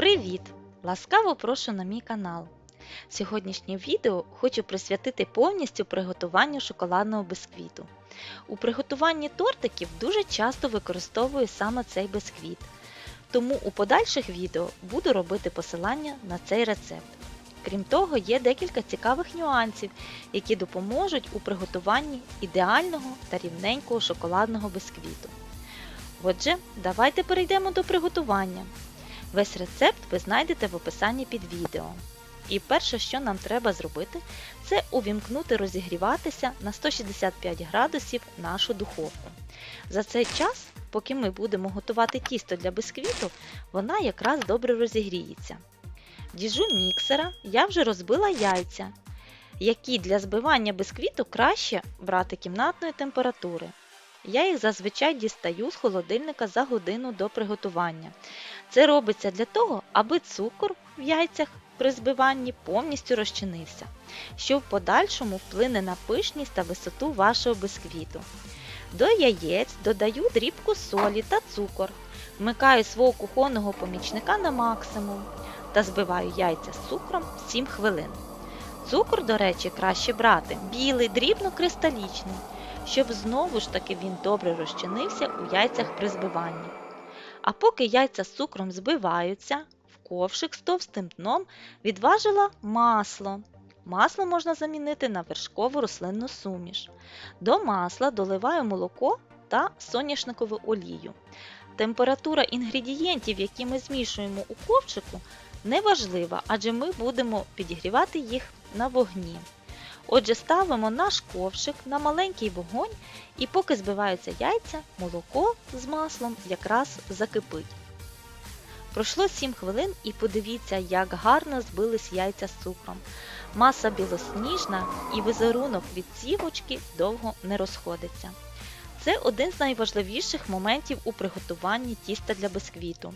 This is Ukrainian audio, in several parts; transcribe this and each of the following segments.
Привіт! Ласкаво прошу на мій канал. Сьогоднішнє відео хочу присвятити повністю приготуванню шоколадного бисквіту. У приготуванні тортиків дуже часто використовую саме цей бисквіт, тому у подальших відео буду робити посилання на цей рецепт. Крім того, є декілька цікавих нюансів, які допоможуть у приготуванні ідеального та рівненького шоколадного бисквіту. Отже, давайте перейдемо до приготування. Весь рецепт ви знайдете в описанні під відео. І перше, що нам треба зробити, це увімкнути розігріватися на 165 градусів нашу духовку. За цей час, поки ми будемо готувати тісто для бисквіту, вона якраз добре розігріється. Діжу міксера я вже розбила яйця, які для збивання бисквіту краще брати кімнатної температури. Я їх зазвичай дістаю з холодильника за годину до приготування. Це робиться для того, аби цукор в яйцях при збиванні повністю розчинився, що в подальшому вплине на пишність та висоту вашого бисквіту. До яєць додаю дрібку солі та цукор, вмикаю свого кухонного помічника на максимум та збиваю яйця з цукром 7 хвилин. Цукор, до речі, краще брати білий, дрібно-кристалічний, щоб знову ж таки він добре розчинився у яйцях при збиванні. А поки яйця з цукром збиваються, в ковшик з товстим дном відважила масло. Масло можна замінити на вершкову рослинну суміш. До масла доливаю молоко та соняшникову олію. Температура інгредієнтів, які ми змішуємо у ковчику, не важлива, адже ми будемо підігрівати їх на вогні. Отже, ставимо наш ковшик на маленький вогонь і поки збиваються яйця, молоко з маслом якраз закипить. Пройшло 7 хвилин і подивіться, як гарно збились яйця з цукром. Маса білосніжна і візерунок від цівочки довго не розходиться. Це один з найважливіших моментів у приготуванні тіста для бисквіту.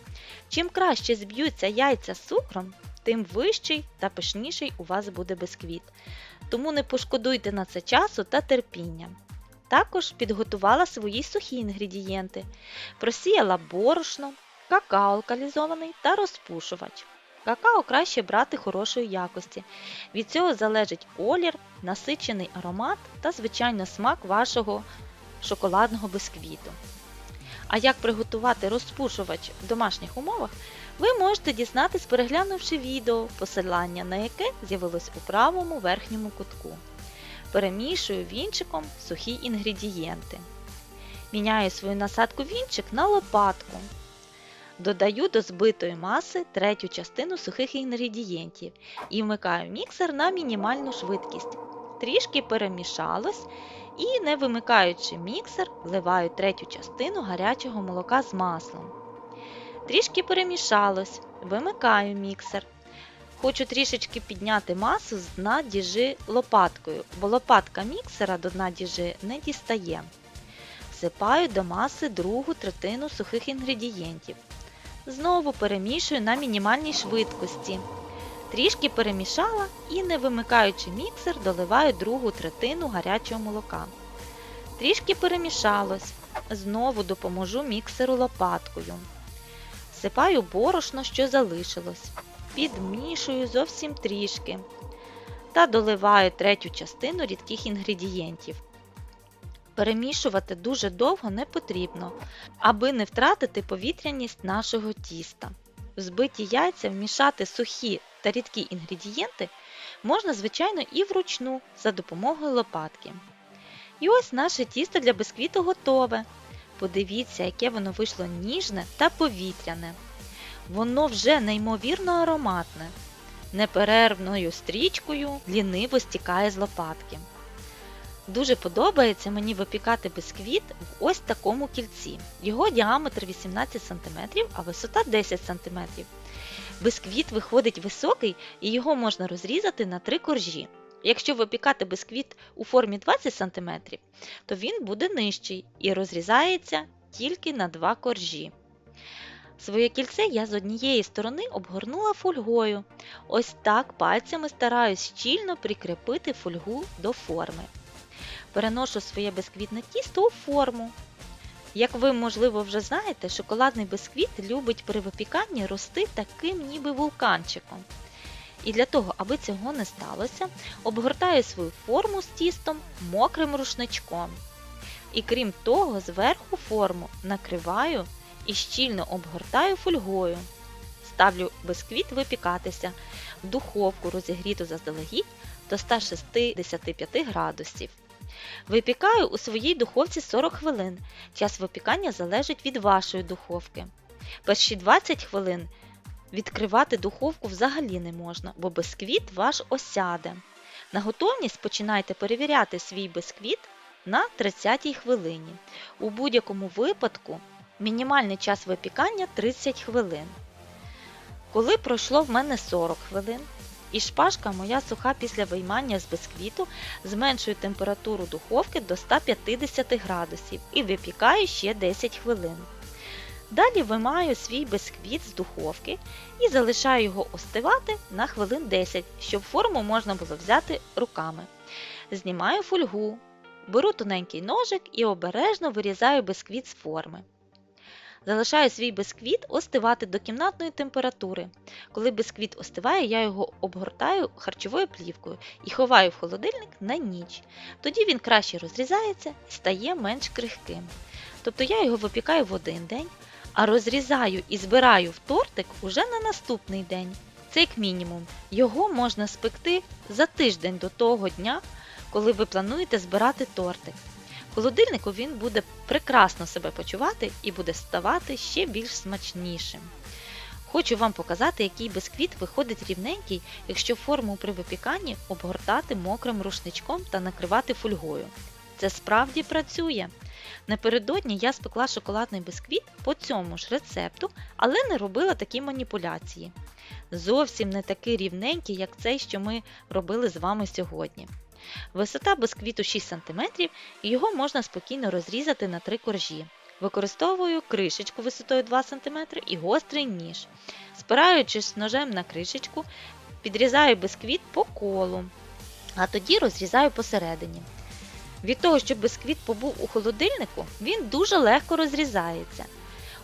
Чим краще зб'ються яйця з цукром, тим вищий та пишніший у вас буде бисквіт. Тому не пошкодуйте на це часу та терпіння. Також підготувала свої сухі інгредієнти, просіяла борошно, какао алкалізований та розпушувач. Какао краще брати хорошої якості. Від цього залежить колір, насичений аромат та, звичайно, смак вашого шоколадного бисквіту. А як приготувати розпушувач в домашніх умовах, ви можете дізнатись, переглянувши відео, посилання на яке з'явилось у правому верхньому кутку. Перемішую вінчиком сухі інгредієнти. Міняю свою насадку вінчик на лопатку. Додаю до збитої маси третю частину сухих інгредієнтів і вмикаю міксер на мінімальну швидкість. Трішки перемішалось і, не вимикаючи міксер, вливаю третю частину гарячого молока з маслом. Трішки перемішалось, вимикаю міксер. Хочу трішечки підняти масу з дна діжи лопаткою, бо лопатка міксера до дна діжи не дістає. Всипаю до маси другу третину сухих інгредієнтів. Знову перемішую на мінімальній швидкості. Трішки перемішала і, не вимикаючи міксер, доливаю другу третину гарячого молока. Трішки перемішалось, знову допоможу міксеру лопаткою. Всипаю борошно, що залишилось, підмішую зовсім трішки та доливаю третю частину рідких інгредієнтів. Перемішувати дуже довго не потрібно, аби не втратити повітряність нашого тіста. В збиті яйця вмішати сухі та рідкі інгредієнти можна, звичайно, і вручну за допомогою лопатки. І ось наше тісто для бисквіту готове. Подивіться, яке воно вийшло ніжне та повітряне. Воно вже неймовірно ароматне. Неперервною стрічкою ліниво стікає з лопатки. Дуже подобається мені випікати бисквіт в ось такому кільці. Його діаметр 18 см, а висота 10 см. Бисквіт виходить високий і його можна розрізати на три коржі. Якщо випікати бисквіт у формі 20 см, то він буде нижчий і розрізається тільки на два коржі. Своє кільце я з однієї сторони обгорнула фольгою. Ось так пальцями стараюсь щільно прикріпити фольгу до форми. Переношу своє бисквітне тісто у форму. Як ви, можливо, вже знаєте, шоколадний бисквіт любить при випіканні рости таким ніби вулканчиком. І для того, аби цього не сталося, обгортаю свою форму з тістом мокрим рушничком. І крім того, зверху форму накриваю і щільно обгортаю фольгою. Ставлю бисквіт випікатися в духовку розігріту заздалегідь до 165 градусів. Випікаю у своїй духовці 40 хвилин. Час випікання залежить від вашої духовки. Перші 20 хвилин відкривати духовку взагалі не можна, бо бисквіт ваш осяде. На готовність починайте перевіряти свій бисквіт на 30 хвилині. У будь-якому випадку мінімальний час випікання 30 хвилин. Коли пройшло в мене 40 хвилин, і шпажка моя суха після виймання з бисквіту, зменшую температуру духовки до 150 градусів і випікаю ще 10 хвилин. Далі виймаю свій бисквіт з духовки і залишаю його остивати на хвилин 10, щоб форму можна було взяти руками. Знімаю фольгу, беру тоненький ножик і обережно вирізаю бисквіт з форми. Залишаю свій бисквіт остивати до кімнатної температури. Коли бисквіт остиває, я його обгортаю харчовою плівкою і ховаю в холодильник на ніч. Тоді він краще розрізається і стає менш крихким. Тобто я його випікаю в один день, а розрізаю і збираю в тортик уже на наступний день. Це як мінімум. Його можна спекти за тиждень до того дня, коли ви плануєте збирати тортик. Холодильнику він буде прекрасно себе почувати і буде ставати ще більш смачнішим. Хочу вам показати, який бисквіт виходить рівненький, якщо форму при випіканні обгортати мокрим рушничком та накривати фольгою. Це справді працює. Напередодні я спекла шоколадний бисквіт по цьому ж рецепту, але не робила такі маніпуляції. Зовсім не такий рівненький, як цей, що ми робили з вами сьогодні. Висота бисквіту 6 см і його можна спокійно розрізати на три коржі. Використовую кришечку висотою 2 см і гострий ніж. Спираючись ножем на кришечку, підрізаю бисквіт по колу, а тоді розрізаю посередині. Від того, що бисквіт побув у холодильнику, він дуже легко розрізається.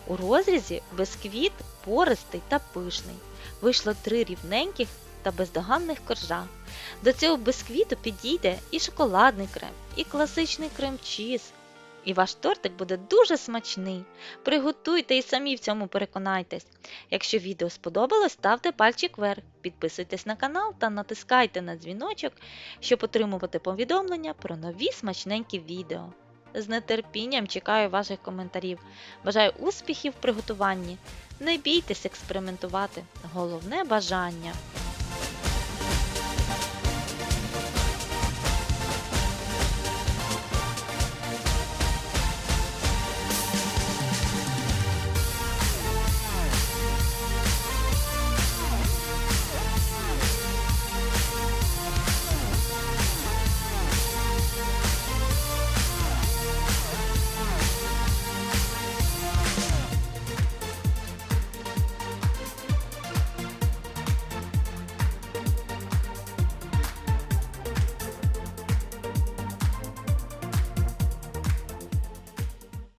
У розрізі бисквіт пористий та пишний. Вийшло три рівненьких та бездоганних коржа. До цього бисквіту підійде і шоколадний крем, і класичний крем-чіз. І ваш тортик буде дуже смачний. Приготуйте і самі в цьому переконайтесь. Якщо відео сподобалось, ставте пальчик вверх, підписуйтесь на канал та натискайте на дзвіночок, щоб отримувати повідомлення про нові смачненькі відео. З нетерпінням чекаю ваших коментарів. Бажаю успіхів в приготуванні. Не бійтесь експериментувати. Головне бажання.